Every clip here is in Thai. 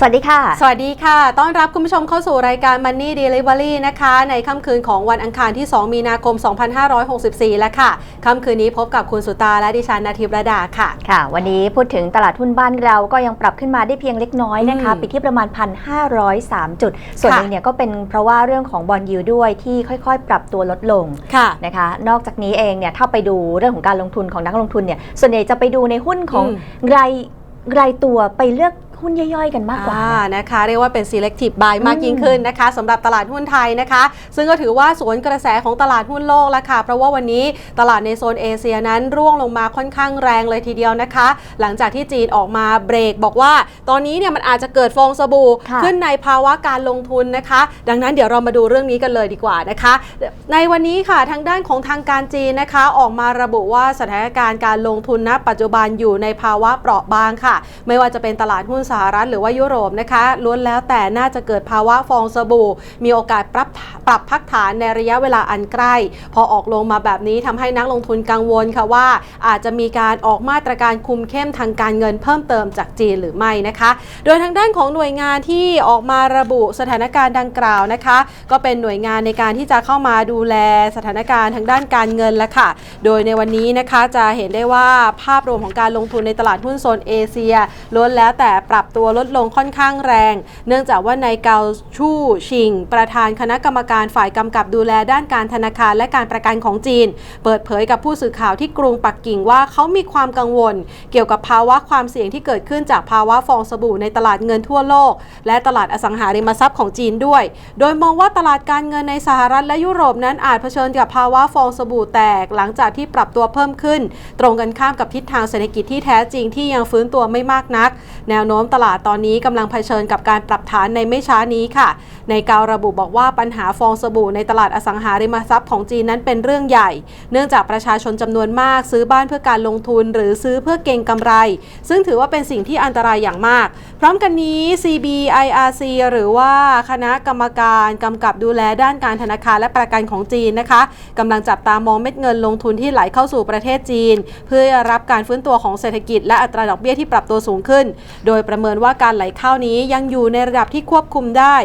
สวัสดีค่ะ สวัสดีค่ะ ต้อนรับคุณผู้ชมเข้าสู่รายการ Money Delivery นะคะ ในค่ำคืนของวันอังคารที่ 2 มีนาคม 2564 แล้วค่ะ ค่ำคืนนี้พบกับคุณสุตาและดิฉันนาทิพย์ระดาค่ะ ค่ะ วันนี้พูดถึงตลาดหุ้นบ้านเราก็ยังปรับขึ้นมาได้เพียงเล็กน้อยนะคะอืมปิดที่ประมาณ 1,503 จุด ส่วนค่ะหนึ่งเนี่ยก็เป็นเพราะว่าเรื่องของบอลยูด้วยที่ค่อยๆ ปรับตัวลดลงค่ะนะคะ นอกจากนี้เองเนี่ยถ้าไปดูเรื่องของการลงทุนของนักลงทุนเนี่ยส่วนใหญ่จะไปดูในหุ้นของอืมรายรายตัวไปเลือก หุ้นย่อยๆ กันมากกว่าอ่านะนะคะ เรียกว่าเป็น selective buy อืมมากยิ่งขึ้นนะคะสำหรับตลาดหุ้นไทยนะคะ ซึ่งก็ถือว่าสวนกระแสของตลาดหุ้นโลกแล้วค่ะ เพราะว่าวันนี้ตลาดในโซนเอเชียนั้นร่วงลงมาค่อนข้างแรงเลยทีเดียวนะคะ หลังจากที่จีนออกมาเบรกบอกว่า ตอนนี้เนี่ยมันอาจจะเกิดฟองสบู่ค่ะขึ้นในภาวะการลงทุนนะคะ ดังนั้นเดี๋ยวเรามาดูเรื่องนี้กันเลยดีกว่านะคะ ในวันนี้ค่ะทางด้านของทางการจีนนะคะ ออกมาระบุว่าสถานการณ์การลงทุนณปัจจุบันอยู่ในภาวะเปราะบางค่ะ ไม่ว่าจะเป็นตลาดหุ้นสหรัฐหรือว่ายุโรปนะคะล้วนแล้วแต่น่าจะเกิดภาวะฟองสบู่ มีโอกาสปรับปรับพักฐานในระยะเวลาอันใกล้ พอออกลงมาแบบนี้ทำให้นักลงทุนกังวลค่ะว่า อาจจะมีการออกมาตรการคุมเข้มทางการเงินเพิ่มเติมจากจีนหรือไม่นะคะ โดยทางด้านของหน่วยงานที่ออกมาระบุสถานการณ์ดังกล่าวนะคะ ก็เป็นหน่วยงานในการที่จะเข้ามาดูแลสถานการณ์ทางด้านการเงินแล้วค่ะ โดยในวันนี้นะคะจะเห็นได้ว่าภาพรวมของการลงทุนในตลาดหุ้นโซนเอเชียล้วนแล้วแต่ปรับตัวลดลงค่อนข้างแรง เนื่องจากว่านายเกาชู่ชิง ประธานคณะกรรมการฝ่ายกำกับดูแลด้านการธนาคารและการประกันของจีน เปิดเผยกับผู้สื่อข่าวที่กรุงปักกิ่งว่าเขามีความกังวล เกี่ยวกับภาวะความเสี่ยงที่เกิดขึ้นจากภาวะฟองสบู่ในตลาดเงินทั่วโลก และตลาดอสังหาริมทรัพย์ของจีนด้วย โดยมองว่าตลาดการเงินในสหรัฐและยุโรปนั้นอาจเผชิญกับภาวะฟองสบู่แตก หลังจากที่ปรับตัวเพิ่มขึ้น ตรงกันข้ามกับทิศทางเศรษฐกิจที่แท้จริงที่ยังฟื้นตัวไม่มากนัก แนวโน้มตลาดตอนนี้กำลังเผชิญกับการปรับฐานในไม่ช้านี้ค่ะ ในกาวระบุบอกว่าปัญหาฟองสบู่ในตลาดอสังหาริมทรัพย์ของจีนนั้นเป็นเรื่องใหญ่ เนื่องจากประชาชนจำนวนมากซื้อบ้านเพื่อการลงทุนหรือซื้อเพื่อเก็งกำไร ซึ่งถือว่าเป็นสิ่งที่อันตรายอย่างมาก พร้อมกันนี้ CBIRC หรือว่าคณะกรรมการกำกับดูแลด้านการธนาคารและประกันของจีนนะคะกำลังจับตามองเม็ดเงินลงทุนที่ไหลเข้าสู่ประเทศจีน เพื่อรับการฟื้นตัวของเศรษฐกิจและอัตราดอกเบี้ยที่ปรับตัวสูงขึ้น โดยประเมินว่าการไหลเข้านี้ยังอยู่ในระดับที่ควบคุมได้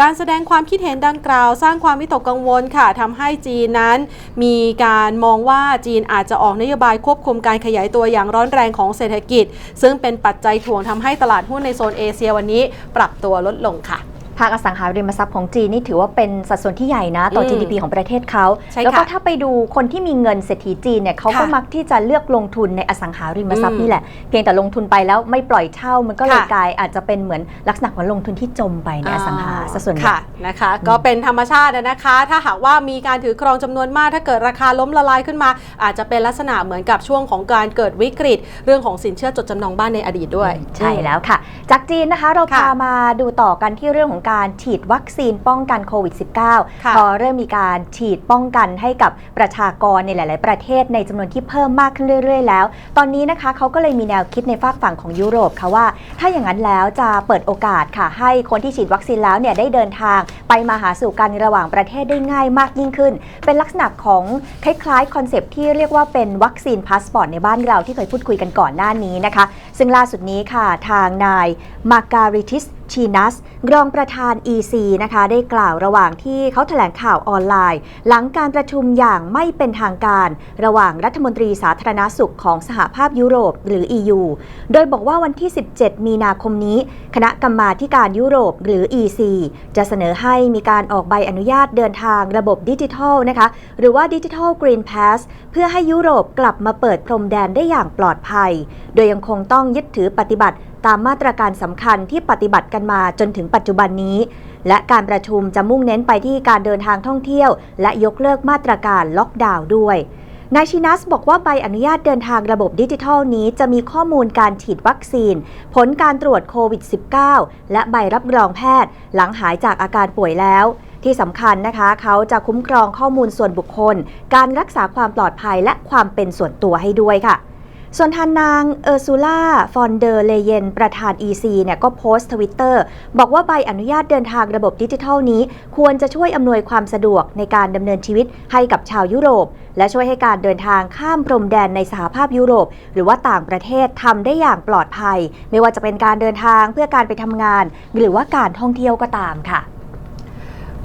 การแสดงความคิดเห็นดังกล่าว สร้างความวิตกกังวลค่ะทำให้จีนนั้น มีการมองว่าจีนอาจจะออกนโยบายควบคุมการขยายตัวอย่างร้อนแรงของเศรษฐกิจ ซึ่งเป็นปัจจัยถ่วงทำให้ตลาดหุ้นในโซนเอเชียวันนี้ ปรับตัวลดลงค่ะาคอสังหาริมทรัพย์ของจีนนี่ถือว่าเป็นสัดส่วนที่ใหญ่นะต่ออม GDP ของประเทศเขาใช่ค่ะแล้วก็ถ้าไปดูคนที่มีเงินเศรษฐีจีนเนี่ยเขาก็ค่ะมักที่จะเลือกลงทุนในอสังหาริมทรัพอืย์มนี่แหละเพียงแต่ลงทุนไปแล้วไม่ปล่อยเช่ามันก็เลยค่ะกลายอาจจะเป็นเหมือนลักษณะของลงทุนที่จมไปในอสังหาซะส่วนใหญ่ค่ะนะคะ ก็เป็นธรรมชาตินะคะ ถ้าหากว่ามีการถือครองจำนวนมาก ถ้าเกิดราคาล้มละลายขึ้นมา อาจจะเป็นลักษณะเหมือนกับช่วงของการเกิดวิกฤต เรื่องของสินเชื่อจดจำนองบ้านในอดีตด้วย ใช่แล้วค่ะ จากจีนนะคะเราค่ะพามาดูต่อกันที่เรื่องของการฉีดวัคซีนป้องกันโควิด -19 ค่ะพอเริ่มมีการฉีดป้องกันให้กับประชากรในหลาย ๆ ประเทศในจำนวนที่เพิ่มมากขึ้นเรื่อย ๆ แล้ว ตอนนี้นะคะเขาก็เลยมีแนวคิดในฝากฝั่งของยุโรปค่ะว่า ถ้าอย่างนั้นแล้วจะเปิดโอกาสค่ะ ให้คนที่ฉีดวัคซีนแล้วเนี่ยได้เดินทาง ไปมาหาสู่กันระหว่างประเทศได้ง่ายมากยิ่งขึ้น เป็นลักษณะของคล้ายๆคอนเซปต์ที่เรียกว่าเป็นวัคซีนพาสปอร์ตในบ้านเราที่เคยพูดคุยกันก่อนหน้านี้นะคะ ซึ่งล่าสุดนี้ค่ะทางนายมาการิทิสชีนัสรองประธาน EC นะคะได้กล่าวระหว่างที่เขาแถลงข่าวออนไลน์ หลังการประชุมอย่างไม่เป็นทางการ ระหว่างรัฐมนตรีสาธารณสุขของสหภาพยุโรปหรือ EU โดยบอกว่าวันที่ 17 มีนาคมนี้ คณะกรรมาการยุโรปหรือ EC จะเสนอให้มีการออกใบอนุญาตเดินทางระบบดิจิทัลนะคะหรือว่าดิจิทัลกรีนพาสเพื่อให้ยุโรปกลับมาเปิดพรมแดนได้อย่างปลอดภัย โดยยังคงต้องยึดถือปฏิบัติ ตามมาตรการสำคัญที่ปฏิบัติกันมาจนถึงปัจจุบันนี้ และการประชุมจะมุ่งเน้นไปที่การเดินทางท่องเที่ยว และยกเลิกมาตรการล็อกดาวน์ด้วยนายชินัสบอกว่าใบอนุญาตเดินทางระบบดิจิทัลนี้จะมีข้อมูลการฉีดวัคซีน ผลการตรวจโควิด -19 และใบรับรองแพทย์ หลังหายจากอาการป่วยแล้ว ที่สำคัญนะคะ เขาจะคุ้มครองข้อมูลส่วนบุคคล การรักษาความปลอดภัยและความเป็นส่วนตัวให้ด้วยค่ะ ส่วนทานนางเออร์ซูล่า ฟอนเดอร์เลเยน ประธาน EC เนี่ยก็โพสต์ทวิตเตอร์บอกว่าใบอนุญาตเดินทางระบบดิจิทัลนี้ ควรจะช่วยอำนวยความสะดวกในการดำเนินชีวิตให้กับชาวยุโรป และช่วยให้การเดินทางข้ามพรมแดนในสหภาพยุโรป หรือว่าต่างประเทศทำได้อย่างปลอดภัย ไม่ว่าจะเป็นการเดินทางเพื่อการไปทำงาน หรือว่าการท่องเที่ยวก็ตามค่ะ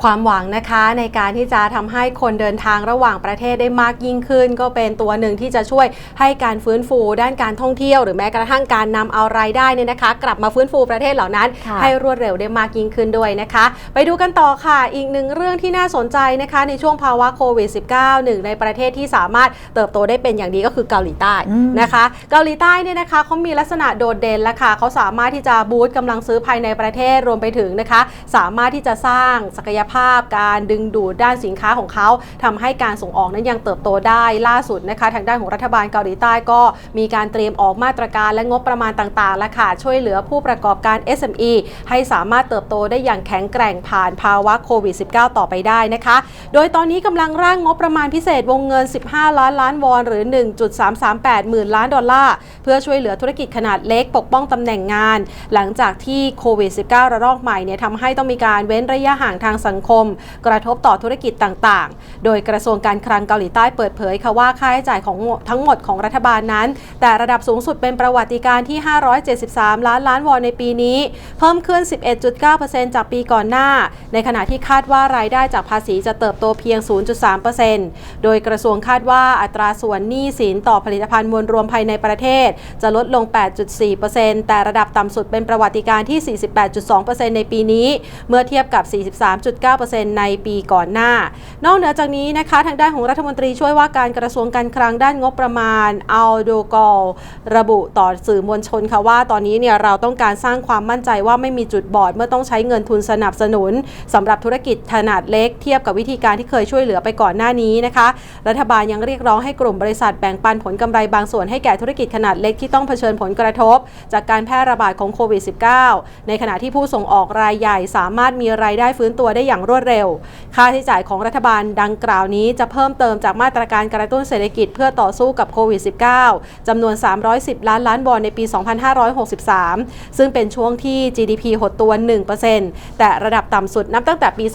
ความหวังนะคะในการที่จะทำให้คนเดินทางระหว่างประเทศได้มากยิ่งขึ้น ก็เป็นตัวหนึ่งที่จะช่วยให้การฟื้นฟูด้านการท่องเที่ยว หรือแม้กระทั่งการนำเอารายได้เนี่ยนะคะ กลับมาฟื้นฟูประเทศเหล่านั้นค่ะให้รวดเร็วได้มากยิ่งขึ้นด้วยนะคะ ไปดูกันต่อค่ะอีกหนึ่งเรื่องที่น่าสนใจนะคะในช่วงภาวะโควิด -19 หนึ่งในประเทศที่สามารถเติบโตได้เป็นอย่างดีก็คือเกาหลีใต้อืมนะคะ เกาหลีใต้เนี่ยนะคะเขามีลักษณะโดดเด่นและค่ะเขาสามารถที่จะบูสต์กำลังซื้อภายในประเทศรวมไปถึงนะคะ สามารถที่จะสร้างศักยภาพ การดึงดูดด้านสินค้าของเขาทำให้การส่งออกนั้นยังเติบโตได้ล่าสุดนะคะ ทางด้านของรัฐบาลเกาหลีใต้ก็มีการเตรียมออกมาตรการและงบประมาณต่างๆและค่ะช่วยเหลือผู้ประกอบการ SME ให้สามารถเติบโตได้อย่างแข็งแกร่งผ่านภาวะโควิด -19 ต่อไปได้นะคะ โดยตอนนี้กำลังร่างงบประมาณพิเศษวงเงิน 15 ล้านล้านวอนหรือ 1.338 หมื่นล้านดอลลาร์เพื่อช่วยเหลือธุรกิจขนาดเล็กปกป้องตำแหน่งงาน หลังจากที่โควิด -19 ระลอกใหม่เนี่ยทำให้ต้องมีการเว้นระยะห่างทางสังคม กระทบต่อธุรกิจต่างๆ โดยกระทรวงการคลังเกาหลีใต้เปิดเผยค่ะว่าค่าใช้จ่ายของทั้งหมดของรัฐบาลนั้น แต่ระดับสูงสุดเป็นประวัติการที่ 573 ล้านล้านวอนในปีนี้ เพิ่มขึ้น 11.9%จากปีก่อนหน้า ในขณะที่คาดว่ารายได้จากภาษีจะเติบโตเพียง 0.3%โดยกระทรวงคาดว่าอัตราส่วนหนี้สินต่อผลิตภัณฑ์มวลรวมภายในประเทศ จะลดลง 8.4%แต่ระดับต่ำสุดเป็นประวัติการที่ 48.2%ในปีนี้ เมื่อเทียบกับ 43.9%ในปีก่อนหน้า นอกเหนือจากนี้นะคะทางด้านของรัฐมนตรีช่วยว่าการกระทรวงการคลังด้านงบประมาณอัลโดกอลระบุต่อสื่อมวลชนค่ะว่า ตอนนี้เนี่ยเราต้องการสร้างความมั่นใจว่าไม่มีจุดบอดเมื่อต้องใช้เงินทุนสนับสนุนสำหรับธุรกิจขนาดเล็กเทียบกับวิธีการที่เคยช่วยเหลือไปก่อนหน้านี้นะคะ รัฐบาลยังเรียกร้องให้กลุ่มบริษัทแบ่งปันผลกำไรบางส่วนให้แก่ธุรกิจขนาดเล็กที่ต้องเผชิญผลกระทบ จากการแพร่ระบาดของโควิด -19 ในขณะที่ผู้ส่งออกรายใหญ่สามารถมีรายได้ฟื้นตัวได้อย่างรวดเร็ว ค่าใช้จ่ายของรัฐบาลดังกล่าวนี้จะเพิ่มเติมจากมาตรการกระตุ้นเศรษฐกิจเพื่อต่อสู้กับโควิด -19 จำนวน 310 ล้านล้านวอนในปี 2563 ซึ่งเป็นช่วงที่ GDP หดตัว 1%แต่ระดับต่ำสุดนับตั้งแต่ปี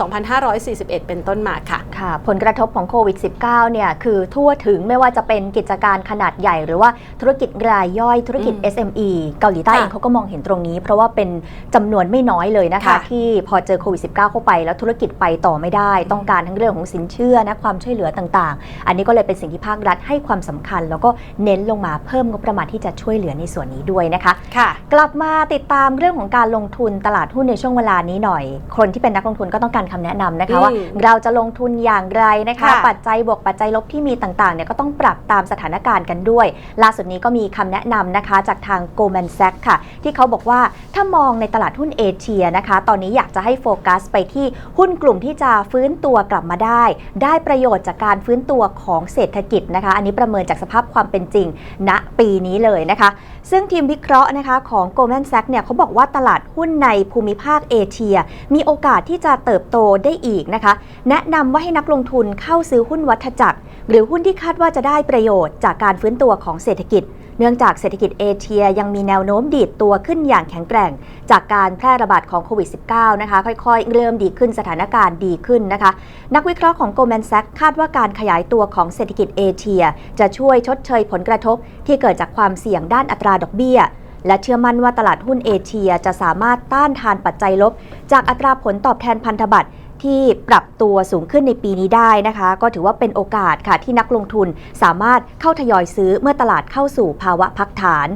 2541 เป็นต้นมาค่ะ ค่ะ ผลกระทบของโควิด -19 เนี่ย คือทั่วถึงไม่ว่าจะเป็นกิจการขนาดใหญ่ หรือว่าธุรกิจรายย่อยธุรกิจอืม SME เกาหลีใต้ค่ะเองเขาก็มองเห็นตรงนี้ เพราะว่าเป็นจำนวนไม่น้อยเลยนะคะค่ะที่พอเจอโควิด -19 เข้าไปแล้วธุรกิจไปต่อไม่ได้ ต้องการทั้งเรื่องของสินเชื่อนะความช่วยเหลือต่างๆ อันนี้ก็เลยเป็นสิ่งที่ภาครัฐให้ความสำคัญ แล้วก็เน้นลงมาเพิ่มงบประมาณที่จะช่วยเหลือในส่วนนี้ด้วยนะคะค่ะ กลับมาติดตามเรื่องของการลงทุนตลาดหุ้นในช่วงเวลานี้หน่อย คนที่เป็นนักลงทุนก็ต้องการคำแนะนำนะคะอืมว่า เราจะลงทุนอย่างไรนะคะค่ะปัจจัยบวกปัจจัยลบที่มีต่างๆเนี่ยก็ต้องปรับตามสถานการณ์กันด้วย ล่าสุดนี้ก็มีคำแนะนำนะคะจากทาง Goldman Sachs ค่ะ ที่เขาบอกว่าถ้ามองในตลาดหุ้นเอเชียนะคะ ตอนนี้อยากจะให้โฟกัสไปที่หุุ้้นกลุ่มที่จะฟื้นตัวกลับมาได้ ได้ประโยชน์จากการฟื้นตัวของเศรษฐกิจนะคะ อันนี้ประเมินจากสภาพความเป็นจริงณปีนี้เลยนะคะ ซึ่งทีมวิเคราะห์นะคะของ Goldman Sachs เนี่ยเขาบอกว่าตลาดหุ้นในภูมิภาคเอเชีย มีโอกาสที่จะเติบโตได้อีกนะคะ แนะนำว่าให้นักลงทุนเข้าซื้อหุ้นวัฏจักร หรือหุ้นที่คาดว่าจะได้ประโยชน์จากการฟื้นตัวของเศรษฐกิจ เนื่องจากเศรษฐกิจเอเชียยังมีแนวโน้มดีดตัวขึ้นอย่างแข็งแกร่ง จากการแพร่ระบาดของโควิด -19 นะคะ ค่อยๆ เริ่มดีขึ้นสถานการณ์ดีขึ้นนะคะ นักวิเคราะห์ของ Goldman Sachs คาดว่าการขยายตัวของเศรษฐกิจเอเชีย จะช่วยชดเชยผลกระทบ ที่เกิดจากความเสี่ยงด้านอัตราดอกเบี้ยและเชื่อมั่นว่าตลาดหุ้นเอเชียจะสามารถต้านทานปัจจัยลบ จากอัตราผลตอบแทนพันธบัตร ที่ปรับตัวสูงขึ้นในปีนี้ได้นะคะ ก็ถือว่าเป็นโอกาสค่ะที่นักลงทุนสามารถเข้าทยอยซื้อเมื่อตลาดเข้าสู่ภาวะพักฐาน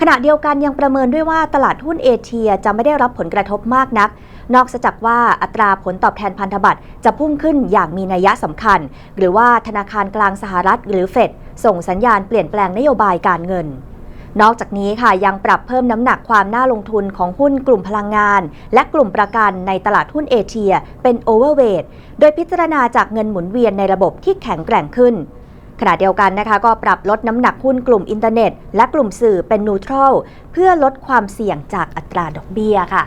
ขณะเดียวกันยังประเมินด้วยว่าตลาดหุ้นเอเชียจะไม่ได้รับผลกระทบมากนัก นอกจากว่าอัตราผลตอบแทนพันธบัตรจะพุ่งขึ้นอย่างมีนัยสำคัญ หรือว่าธนาคารกลางสหรัฐหรือเฟดส่งสัญญาณเปลี่ยนแปลงนโยบายการเงิน นอกจากนี้ค่ะยังปรับเพิ่มน้ำหนักความน่าลงทุนของหุ้นกลุ่มพลังงาน และกลุ่มประกันในตลาดหุ้นเอเชีย เป็นโอเวอร์เวทโดยพิจารณาจากเงินหมุนเวียนในระบบที่แข็งแกร่งขึ้นขณะเดียวกันนะคะก็ปรับลดน้ำหนักหุ้นกลุ่มอินเทอร์เน็ต และกลุ่มสื่อเป็นนูทรัลเพื่อลดความเสี่ยงจากอัตราดอกเบี้ยค่ะ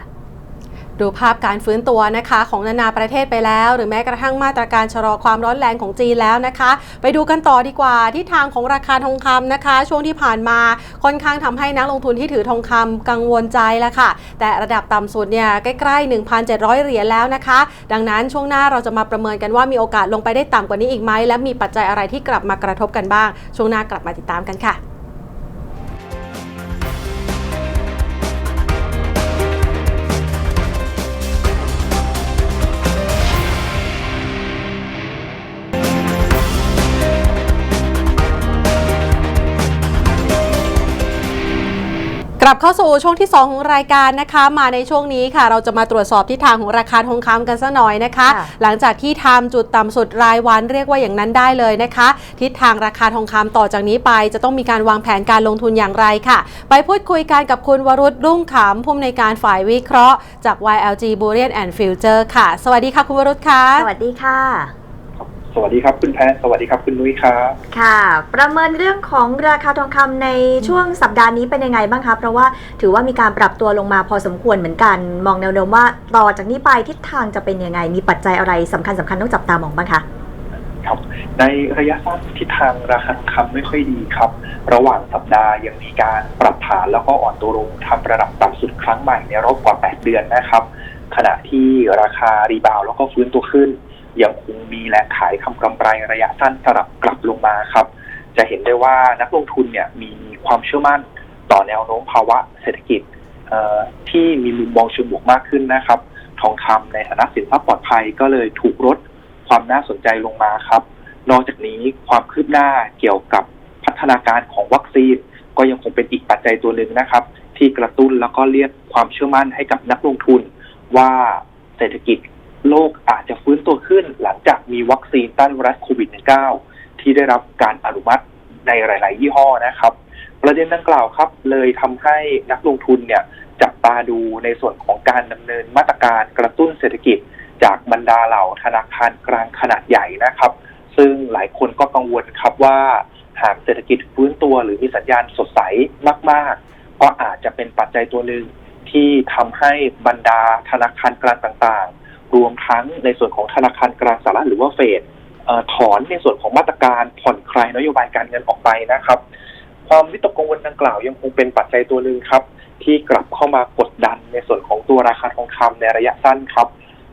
ดูภาพการฟื้นตัวนะคะของนานาประเทศไปแล้ว หรือแม้กระทั่งมาตรการชะลอความร้อนแรงของจีนแล้วนะคะ ไปดูกันต่อดีกว่าที่ทางของราคาทองคำนะคะ ช่วงที่ผ่านมาค่อนข้างทำให้นักลงทุนที่ถือทองคำกังวลใจแล้วค่ะ แต่ระดับต่ำสุดเนี่ยใกล้ๆ 1,700 เหรียญแล้วนะคะ ดังนั้นช่วงหน้าเราจะมาประเมินกันว่ามีโอกาสลงไปได้ต่ำกว่านี้อีกไหมและมีปัจจัยอะไรที่กลับมากระทบกันบ้าง ช่วงหน้ากลับมาติดตามกันค่ะ กลับเข้าสู่ช่วงที่ 2 ของรายการนะคะ มาในช่วงนี้ค่ะ เราจะมาตรวจสอบทิศทางของราคาทองคำกันสักหน่อยนะคะค่ะหลังจากที่ทำจุดต่ำสุดรายวันเรียกว่าอย่างนั้นได้เลยนะคะ ทิศทางราคาทองคำต่อจากนี้ไป จะต้องมีการวางแผนการลงทุนอย่างไรค่ะ ไปพูดคุยกันกับคุณวรุษรุ่งขำผู้อำนวยการฝ่ายวิเคราะห์จาก YLG Bullion and Future ค่ะ สวัสดีค่ะคุณวรุษค่ะสวัสดีค่ะ สวัสดีครับคุณแพทย์สวัสดีครับคุณนุ้ยครับค่ะ ประเมินเรื่องของราคาทองคำในช่วงสัปดาห์นี้เป็นยังไงบ้างคะเพราะว่าถือว่ามีการปรับตัวลงมาพอสมควรเหมือนกัน มองแนวโน้มว่าต่อจากนี้ไปทิศทางจะเป็นยังไง มีปัจจัยอะไรสำคัญสำคัญต้องจับตามองบ้างคะครับในระยะสั้นทิศทางราคาทองคำไม่ค่อยดีครับ ระหว่างสัปดาห์ยังมีการปรับฐานแล้วก็อ่อนตัวลงทำระดับต่ำสุดครั้งใหม่ในรอบกว่า 8 เดือนนะครับ ขณะที่ราคารีบาวด์แล้วก็ฟื้นตัวขึ้น ยังคงมีแรงขายทำกำไรระยะสั้นสลับกลับลงมาครับ จะเห็นได้ว่านักลงทุนเนี่ยมีความเชื่อมั่นต่อแนวโน้มภาวะเศรษฐกิจที่มีมุมมองเชิงบวกมากขึ้นนะครับ ทองคำในฐานะสินทรัพย์ปลอดภัยก็เลยถูกลดความน่าสนใจลงมาครับ นอกจากนี้ความคืบหน้าเกี่ยวกับพัฒนาการของวัคซีน ก็ยังคงเป็นอีกปัจจัยตัวหนึ่งนะครับ ที่กระตุ้นแล้วก็เรียกความเชื่อมั่นให้กับนักลงทุน ว่าเศรษฐกิจ โลกอาจจะฟื้นตัวขึ้นหลังจากมีวัคซีนต้านไวรัสโควิด -19 ที่ได้รับการอนุมัติในหลาย ๆ ยี่ห้อนะครับ ประเด็นดังกล่าวครับ เลยทำให้นักลงทุนเนี่ยจับตาดูในส่วนของการดำเนินมาตรการกระตุ้นเศรษฐกิจ จากบรรดาเหล่าธนาคารกลางขนาดใหญ่นะครับ ซึ่งหลายคนก็กังวลครับว่า หากเศรษฐกิจฟื้นตัวหรือมีสัญญาณสดใสมาก ๆ ก็อาจจะเป็นปัจจัยตัวหนึ่งที่ทำให้บรรดาธนาคารกลางต่างๆ รวมทั้งในส่วนของธนาคารกลางสหรัฐหรือว่าเฟดถอนในส่วนของมาตรการผ่อนคลายนโยบายการเงินออกไปนะครับ ความวิตกกังวลดังกล่าวยังคงเป็นปัจจัยตัวหนึ่งครับ ที่กลับเข้ามากดดันในส่วนของตัวราคาทองคำในระยะสั้นครับ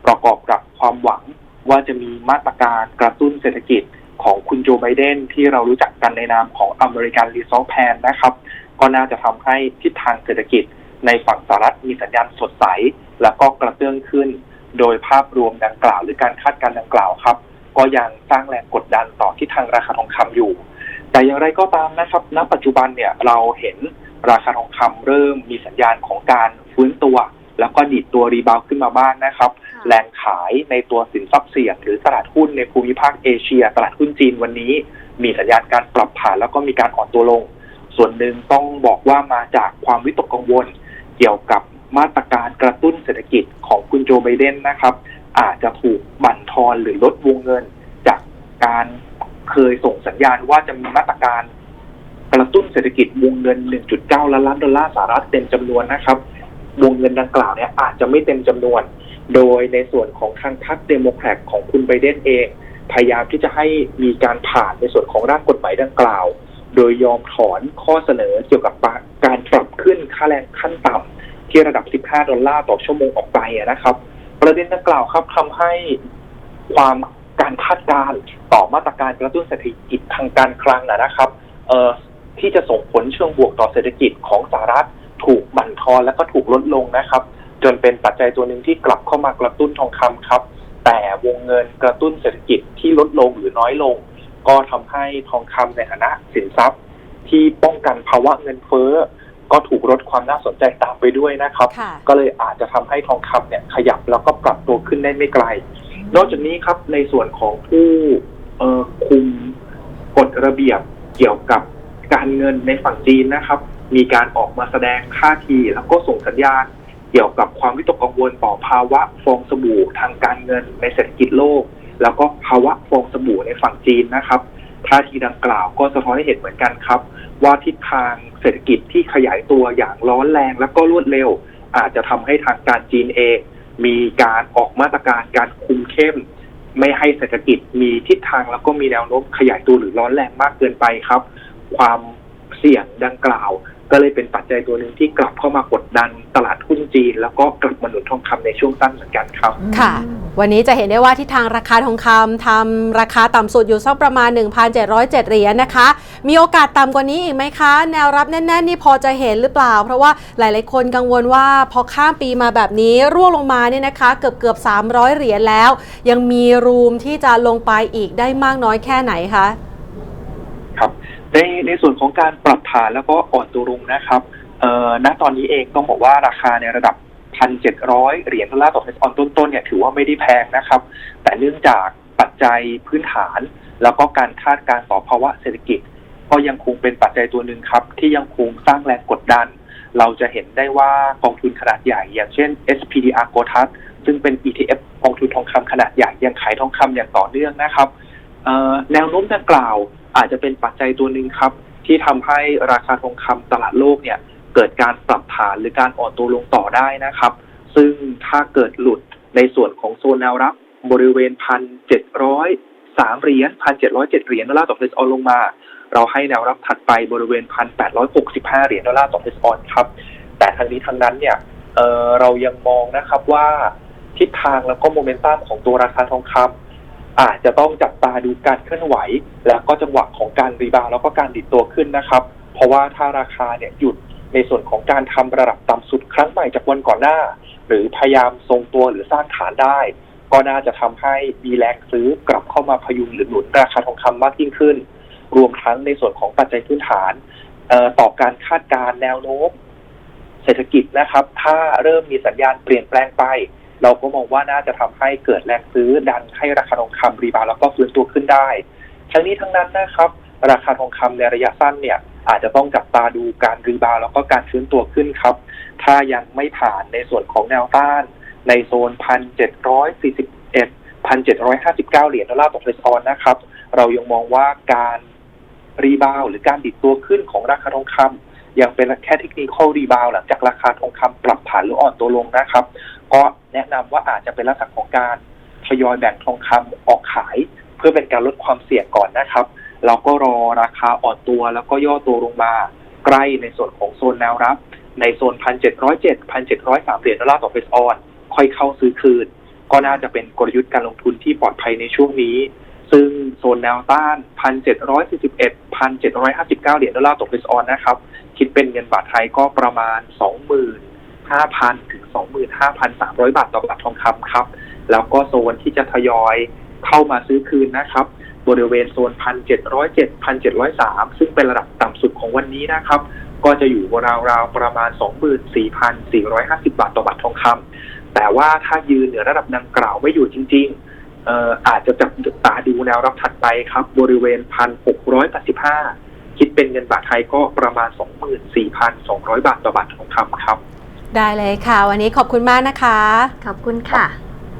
ประกอบกับความหวังว่าจะมีมาตรการกระตุ้นเศรษฐกิจของคุณโจไบเดนที่เรารู้จักกันในนามของอเมริกันรีซอสแพนนะครับ ก็น่าจะทำให้ทิศทางเศรษฐกิจในฝั่งสหรัฐมีสัญญาณสดใส แล้วก็กระเตื้องขึ้น โดยภาพรวมดังกล่าว หรือการคาดการณ์ดังกล่าวครับ ก็ยังสร้างแรงกดดันต่อทิศทางราคาทองคำอยู่ แต่อย่างไรก็ตามนะครับ ณ ปัจจุบันเนี่ยเราเห็นราคาทองคำเริ่มมีสัญญาณของการฟื้นตัว แล้วก็ดีดตัวรีบาวด์ขึ้นมาบ้างนะครับ แรงขายในตัวสินทรัพย์เสี่ยง หรือตลาดหุ้นในภูมิภาคเอเชีย ตลาดหุ้นจีนวันนี้ มีสัญญาณการปรับผ่านแล้วก็มีการอ่อนตัวลง ส่วนหนึ่งต้องบอกว่ามาจากความวิตกกังวลเกี่ยวกับ มาตรการกระตุ้นเศรษฐกิจของคุณโจไบเดนนะครับ อาจจะถูกบั่นทอนหรือลดวงเงิน จากการเคยส่งสัญญาณว่าจะมีมาตรการกระตุ้นเศรษฐกิจวงเงิน 1.9 ล้านล้านดอลลาร์สหรัฐเต็มจำนวนนะครับ วงเงินดังกล่าวเนี่ยอาจจะไม่เต็มจำนวน โดยในส่วนของทางพรรคเดโมแครตของคุณไบเดนเอง พยายามที่จะให้มีการผ่านในส่วนของร่างกฎหมายดังกล่าว โดยยอมถอนข้อเสนอเกี่ยวกับการปรับขึ้นค่าแรงขั้นต่ำ ที่ระดับ 15 ดอลลาร์ต่อชั่วโมงออกไปนะครับ ประเด็นดังกล่าวครับทำให้ความการคาดการณ์ต่อมาตรการกระตุ้นเศรษฐกิจทางการคลังนะครับเออที่จะส่งผลเชิงบวกต่อเศรษฐกิจของสหรัฐถูกบั่นทอนและก็ถูกลดลงนะครับ จนเป็นปัจจัยตัวหนึ่งที่กลับเข้ามากระตุ้นทองคำครับ แต่วงเงินกระตุ้นเศรษฐกิจที่ลดลงหรือน้อยลง ก็ทำให้ทองคำในฐานะสินทรัพย์ ที่ป้องกันภาวะเงินเฟ้อ ก็ถูกลดความน่าสนใจตามไปด้วยนะครับค่ะก็เลยอาจจะทำให้ทองคำเนี่ยขยับแล้วก็ปรับตัวขึ้นได้ไม่ไกล นอกจากนี้ครับในส่วนของผู้เอ่อคุมกฎระเบียบเกี่ยวกับการเงินในฝั่งจีนนะครับ มีการออกมาแสดงท่าทีแล้วก็ส่งสัญญาณเกี่ยวกับความวิตกกังวลต่อภาวะฟองสบู่ทางการเงินในเศรษฐกิจโลก แล้วก็ภาวะฟองสบู่ในฝั่งจีนนะครับ ท่าทีดังกล่าวก็สะท้อนให้เห็นเหมือนกันครับ ว่าทิศทางเศรษฐกิจที่ขยายตัวอย่างร้อนแรงและก็รวดเร็ว อาจจะทำให้ทางการจีนเอง มีการออกมาตรการการคุมเข้ม ไม่ให้เศรษฐกิจมีทิศทางแล้วก็มีแนวโน้มขยายตัวหรือร้อนแรงมากเกินไปครับ ความเสี่ยงดังกล่าว ก็เลยเป็นปัจจัยตัวหนึ่งที่กลับเข้ามากดดันตลาดหุ้นจีน แล้วก็กลับมาหนุนทองคำในช่วงสั้นเหมือนกันครับ ค่ะ วันนี้จะเห็นได้ว่าทิศทางราคาทองคำทำราคาต่ำสุดอยู่สักประมาณ 1,707 เหรียญนะคะ มีโอกาสต่ำกว่านี้อีกไหมคะ แนวรับแน่น ๆ นี่พอจะเห็นหรือเปล่า เพราะว่าหลาย ๆ คนกังวลว่าพอข้ามปีมาแบบนี้ร่วงลงมาเนี่ยนะคะเกือบเกือบ300 เหรียญแล้ว ยังมีรูมที่จะลงไปอีกได้มากน้อยแค่ไหนคะ ในในส่วนของการปรับฐานแล้วก็อ่อนตัวลงนะครับเอ่อณตอนนี้เองต้องบอกว่าราคาในระดับ 1,700 เหรียญดอลลาร์ต่อเอสออนต้นๆเนี่ยถือว่าไม่ได้แพงนะครับ แต่เนื่องจากปัจจัยพื้นฐาน แล้วก็การคาดการณ์ต่อภาวะเศรษฐกิจ ก็ยังคงเป็นปัจจัยตัวหนึ่งครับ ที่ยังคงสร้างแรงกดดัน เราจะเห็นได้ว่ากองทุนขนาดใหญ่ อย่างเช่น SPDR g o t a s ซึ่งเป็น ETF กองทุนทองคำขนาดใหญ่ยังขายทองคำอย่างต่อเนื่องนะครับแนวโน้มดังกล่าว อาจจะเป็นปัจจัยตัวหนึ่งครับ ที่ทำให้ราคาทองคำตลาดโลกเนี่ย เกิดการปรับฐานหรือการอ่อนตัวลงต่อได้นะครับ ซึ่งถ้าเกิดหลุดในส่วนของโซนแนวรับบริเวณพันเจ็ดร้อยสามเหรียญพันเจ็ดร้อยเจ็ดเหรียญดอลลาร์ต่อเฟสออนลงมา เราให้แนวรับถัดไปบริเวณพันแปดร้อยหกสิบห้าเหรียญดอลลาร์ต่อเฟสออนครับ แต่ทางนี้ทางนั้นเนี่ยเเรายังมองนะครับว่าทิศทางแล้วก็โมเมนตัมของตัวราคาทองคำ อาจจะต้องจับตาดูการเคลื่อนไหว แล้วก็จังหวะของการรีบาวแล้วก็การดิดตัวขึ้นนะครับ เพราะว่าถ้าราคาเนี่ยหยุดในส่วนของการทำระดับต่ำสุดครั้งใหม่จากวันก่อนหน้า หรือพยายามทรงตัวหรือสร้างฐานได้ ก็น่าจะทำให้มีแรงซื้อกลับเข้ามาพยุงหรือหนุนราคาทองคำมากยิ่งขึ้น รวมทั้งในส่วนของปัจจัยพื้นฐานต่อการคาดการณ์แนวโน้มเศรษฐกิจนะครับ ถ้าเริ่มมีสัญญาณเปลี่ยนแปลงไป เราก็มองว่าน่าจะทำให้เกิดแรงซื้อดันให้ราคาทองคำรีบาวแล้วก็ฟื้นตัวขึ้นได้ ทั้งนี้ทั้งนั้นนะครับ ราคาทองคำในระยะสั้นเนี่ยอาจจะต้องจับตาดูการรีบาวแล้วก็การฟื้นตัวขึ้นครับ ถ้ายังไม่ผ่านในส่วนของแนวต้าน ในโซน1,741 1,759เหรียญดอลลาร์ต่อเทรซออนนะครับ เรายังมองว่าการรีบาวหรือการดิดตัวขึ้นของราคาทองคำยังเป็นแค่เทคนิคอลรีบาวหลังจากราคาทองคำปรับฐานหรืออ่อนตัวลงนะครับ ก็แนะนำว่าอาจจะเป็นลักษณะของการทยอยแบ่งทองคำออกขาย เพื่อเป็นการลดความเสี่ยงก่อนนะครับ เราก็รอราคาอ่อนตัวแล้วก็ย่อตัวลงมาใกล้ในส่วนของโซนแนวรับ ในโซน 1,707 1,703เหรียญดอลลาร์ต่อเฟสออนค่อยเข้าซื้อคืน ก็น่าจะเป็นกลยุทธ์การลงทุนที่ปลอดภัยในช่วงนี้ ซึ่งโซนแนวต้าน 1,741 1,759เหรียญดอลลาร์ต่อเฟสออนนะครับ คิดเป็นเงินบาทไทยก็ประมาณ 25,000 ถึง 25,300 บาทต่อบาททองคำครับ แล้วก็โซนที่จะทยอยเข้ามาซื้อคืนนะครับ บริเวณโซน 1,707 1,703 ซึ่งเป็นระดับต่ำสุดของวันนี้นะครับ ก็จะอยู่ราวๆประมาณ 24,450 บาทต่อบาททองคำแต่ว่าถ้ายืนเหนือระดับดังกล่าวไม่อยู่จริงๆเอออาจจะจับตาดูแนวรับถัดไปครับ บริเวณ1,685คิดเป็นเงินบาทไทยก็ประมาณ24,200บาทต่อบาททองคำครับ ได้เลยค่ะ วันนี้ขอบคุณมากนะคะ ขอบคุณค่ะ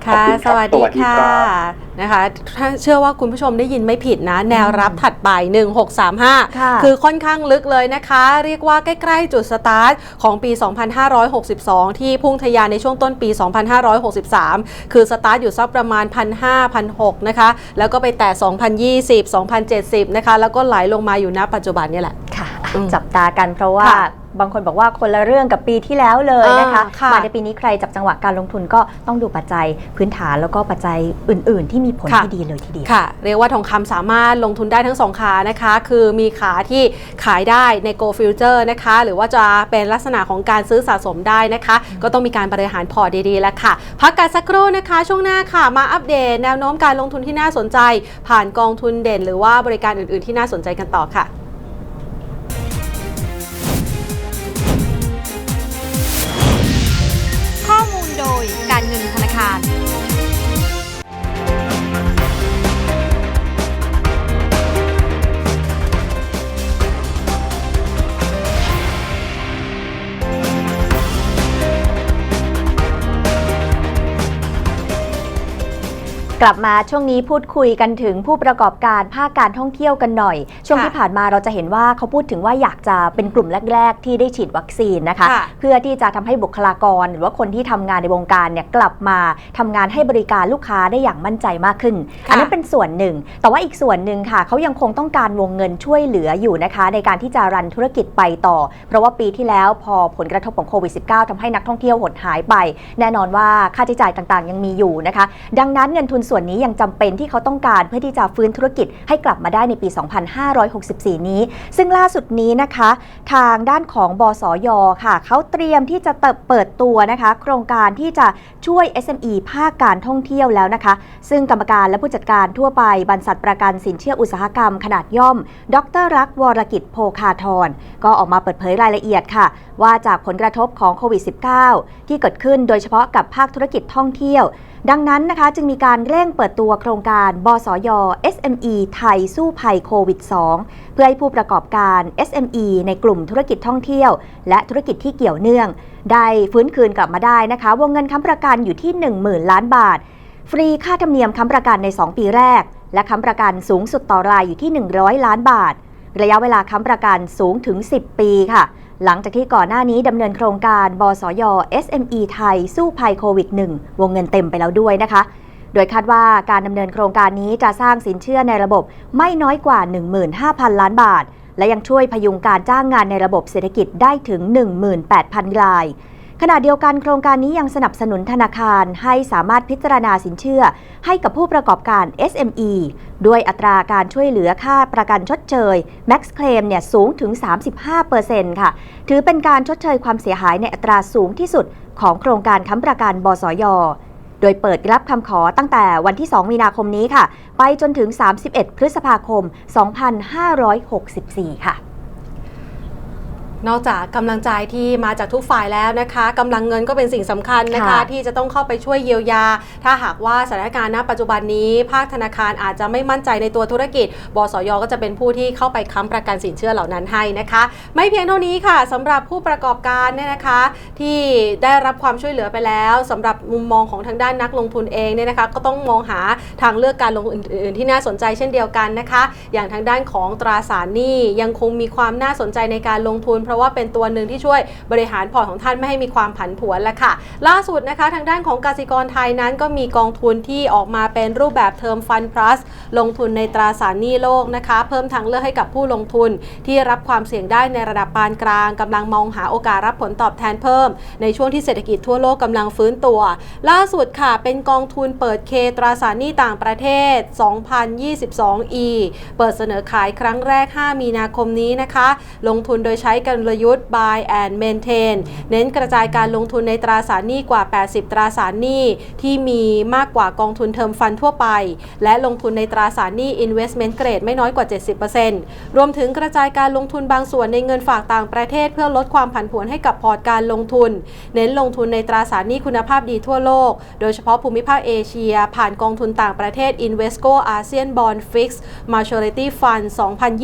ค่ะขอบคุณครับสวัสดีสวัสดีค่ะครับนะคะถ้าเชื่อว่าคุณผู้ชมได้ยินไม่ผิดนะ แนวรับถัดไป 1635ค่ะคือค่อนข้างลึกเลยนะคะ เรียกว่าใกล้ ๆ จุดสตาร์ทของปี 2562 ที่พุ่งทะยานในช่วงต้นปี 2563 คือสตาร์ทอยู่สักประมาณ 1,500 1,600 นะคะ แล้วก็ไปแตะ2,020 2,070 นะคะ แล้วก็ไหลลงมาอยู่ณปัจจุบันเนี่ยแหละ ค่ะอืมจับตากันเพราะว่าค่ะ บางคนบอกว่าคนละเรื่องกับปีที่แล้วเลยนะคะอ่าค่ะมาในปีนี้ใครจับจังหวะการลงทุนก็ต้องดูปัจจัยพื้นฐานแล้วก็ปัจจัยอื่น ๆ ที่มีผลค่ะที่ดีเลยทีเดียวค่ะ เรียกว่าทองคำสามารถลงทุนได้ทั้งสองขานะคะ คือมีขาที่ขายได้ใน Go Future นะคะ หรือว่าจะเป็นลักษณะของการซื้อสะสมได้นะคะ ก็ต้องมีการบริหารพอร์ตดี ๆ แล้วค่ะ พักกันสักครู่นะคะ ช่วงหน้าค่ะมาอัปเดต แนวโน้มการลงทุนที่น่าสนใจ ผ่านกองทุนเด่น หรือว่าบริการอื่น ๆ ที่น่าสนใจกันต่อค่ะ ธ กลับมาช่วงนี้พูดคุยกันถึงผู้ประกอบการภาคการท่องเที่ยวกันหน่อย ช่วงค่ะที่ผ่านมาเราจะเห็นว่าเขาพูดถึงว่าอยากจะเป็นกลุ่มแรก ๆ ที่ได้ฉีดวัคซีนนะคะค่ะเพื่อที่จะทำให้บุคลากร หรือว่าคนที่ทำงานในวงการเนี่ยกลับมาทำงานให้บริการลูกค้าได้อย่างมั่นใจมากขึ้นค่ะอันนั้นเป็นส่วนหนึ่ง แต่ว่าอีกส่วนหนึ่งค่ะเขายังคงต้องการวงเงินช่วยเหลืออยู่นะคะ ในการที่จะรันธุรกิจไปต่อ เพราะว่าปีที่แล้วพอผลกระทบของโควิด -19 ทำให้นักท่องเที่ยวหดหายไป แน่นอนว่าค่าใช้จ่ายต่างๆ ยังมีอยู่นะคะ ดังนั้นเงินทุนส่วนนี้ยังจำเป็นที่เขาต้องการเพื่อที่จะฟื้นธุรกิจให้กลับมาได้ในปี 2564 นี้ ซึ่งล่าสุดนี้นะคะ ทางด้านของบสยค่ะ เขาเตรียมที่จะเปิดตัวนะคะ โครงการที่จะช่วย SME ภาคการท่องเที่ยวแล้วนะคะ ซึ่งกรรมการและผู้จัดการทั่วไปบรรษัทประกันสินเชื่ออุตสาหกรรมขนาดย่อม ดรรักวรกิจโพคาทรก็ออกมาเปิดเผยรายละเอียดค่ะ ว่าจากผลกระทบของโควิด -19 ที่เกิดขึ้นโดยเฉพาะกับภาคธุรกิจท่องเที่ยวดังนั้นนะคะจึงมีการเร่งเปิดตัวโครงการ บสย SME ไทยสู้ภัยโควิด -2 เพื่อให้ผู้ประกอบการ SME ในกลุ่มธุรกิจท่องเที่ยว และธุรกิจที่เกี่ยวเนื่อง ได้ฟื้นคืนกลับมาได้นะคะ วงเงินค้ำประกันอยู่ที่ 10,000 ล้านบาท ฟรีค่าธรรมเนียมค้ำประกันใน 2 ปีแรก และค้ำประกันสูงสุดต่อรายอยู่ที่ 100 ล้านบาท ระยะเวลาค้ำประกันสูงถึง 10 ปีค่ะ หลังจากที่ก่อนหน้านี้ดำเนินโครงการ บสย SME ไทย สู้ภัยโควิด -1 วงเงินเต็มไปแล้วด้วยนะคะ โดยคาดว่าการดำเนินโครงการนี้จะสร้างสินเชื่อในระบบไม่น้อยกว่า 15,000 ล้านบาท และยังช่วยพยุงการจ้างงานในระบบเศรษฐกิจได้ถึง 18,000ราย ขณะเดียวกันโครงการนี้ยังสนับสนุนธนาคารให้สามารถพิจารณาสินเชื่อ ให้กับผู้ประกอบการ SME ด้วยอัตราการช่วยเหลือค่าประกันชดเชย Max Claim เนี่ยสูงถึง 35%ค่ะ ถือเป็นการชดเชยความเสียหายในอัตราสูงที่สุดของโครงการค้ำประกันบสยโดยเปิดรับคำขอตั้งแต่วันที่ 2 มีนาคมนี้ค่ะ ไปจนถึง 31 พฤษภาคม 2564 ค่ะ นอกจากกำลังใจที่มาจากทุกฝ่ายแล้วนะคะกำลังเงินก็เป็นสิ่งสำคัญนะคะค่ะที่จะต้องเข้าไปช่วยเยียวยา ถ้าหากว่าสถานการณ์ณปัจจุบันนี้ ภาคธนาคารอาจจะไม่มั่นใจในตัวธุรกิจ บสยก็จะเป็นผู้ที่เข้าไปค้ำประกันสินเชื่อเหล่านั้นให้นะคะ ไม่เพียงเท่านี้ค่ะสำหรับผู้ประกอบการเนี่ยนะคะ ที่ได้รับความช่วยเหลือไปแล้วสำหรับมุมมองของทางด้านนักลงทุนเองเนี่ยนะคะ ก็ต้องมองหาทางเลือกการลงทุนอื่น ๆ ที่น่าสนใจเช่นเดียวกันนะคะ อย่างทางด้านของตราสารหนี้ยังคงมีความน่าสนใจในการลงทุนเพราะว่าเป็นตัวหนึ่งที่ช่วยบริหารพอร์ตของท่านไม่ให้มีความผันผวนแล้วค่ะ ล่าสุดนะคะ ทางด้านของกสิกรไทยนั้นก็มีกองทุนที่ออกมาเป็นรูปแบบเทอมฟันพลัสลงทุนในตราสารหนี้โลกนะคะ เพิ่มทางเลือกให้กับผู้ลงทุนที่รับความเสี่ยงได้ในระดับปานกลางกำลังมองหาโอกาสรับผลตอบแทนเพิ่ม ในช่วงที่เศรษฐกิจทั่วโลกกำลังฟื้นตัว ล่าสุดค่ะ เป็นกองทุนเปิดเคตราสารหนี้ต่างประเทศ 2022 e เปิดเสนอขายครั้งแรก 5 มีนาคมนี้นะคะ ลงทุนโดยใช้กลยุทธ์ buy and maintain เน้นกระจายการลงทุนในตราสารหนี้กว่า 80 ตราสารหนี้ที่มีมากกว่ากองทุนเทอมฟันทั่วไป และลงทุนในตราสารหนี้ investment grade ไม่น้อยกว่า 70%รวมถึงกระจายการลงทุนบางส่วนในเงินฝากต่างประเทศ เพื่อลดความผันผวนให้กับพอร์ตการลงทุน เน้นลงทุนในตราสารหนี้คุณภาพดีทั่วโลก โดยเฉพาะภูมิภาคเอเชีย ผ่านกองทุนต่างประเทศ Invesco ASEAN Bond Fix Maturity Fund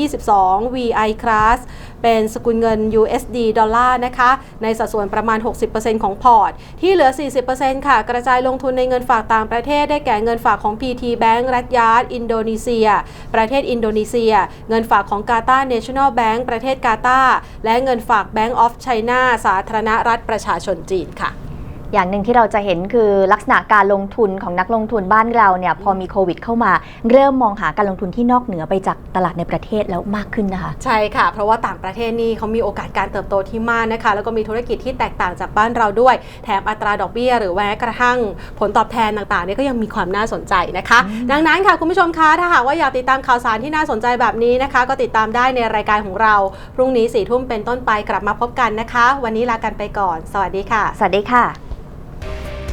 2022 VI Class เป็นสกุลเงิน USD ดอลลาร์นะคะ ในสัดส่วนประมาณ 60%ของพอร์ต ที่เหลือ 40%ค่ะ กระจายลงทุนในเงินฝากต่างประเทศได้แก่เงินฝากของ PT Bank รัฐยาร์ดอินโดนีเซีย ประเทศอินโดนีเซีย เงินฝากของกาตาร์ National Bank ประเทศกาตาร์และเงินฝาก Bank of China สาธารณรัฐประชาชนจีนค่ะ อย่างหนึ่งที่เราจะเห็นคือลักษณะการลงทุนของนักลงทุนบ้านเราเนี่ยพอมีโควิดเข้ามา เริ่มมองหาการลงทุนที่นอกเหนือไปจากตลาดในประเทศแล้วมากขึ้นนะคะ ใช่ค่ะ เพราะว่าต่างประเทศนี่เขามีโอกาสการเติบโตที่มากนะคะ แล้วก็มีธุรกิจที่แตกต่างจากบ้านเราด้วย แถมอัตราดอกเบี้ย หรือแม้กระทั่งผลตอบแทนต่างๆเนี่ยก็ยังมีความน่าสนใจนะคะ ดังนั้นค่ะคุณผู้ชมคะถ้าหากว่าอยากติดตามข่าวสารที่น่าสนใจแบบนี้นะคะ ก็ติดตามได้ในรายการของเราพรุ่งนี้สี่ทุ่มเป็นต้นไปกลับมาพบกันนะคะ วันนี้ลากันไปก่อน สวัสดีค่ะ สวัสดีค่ะ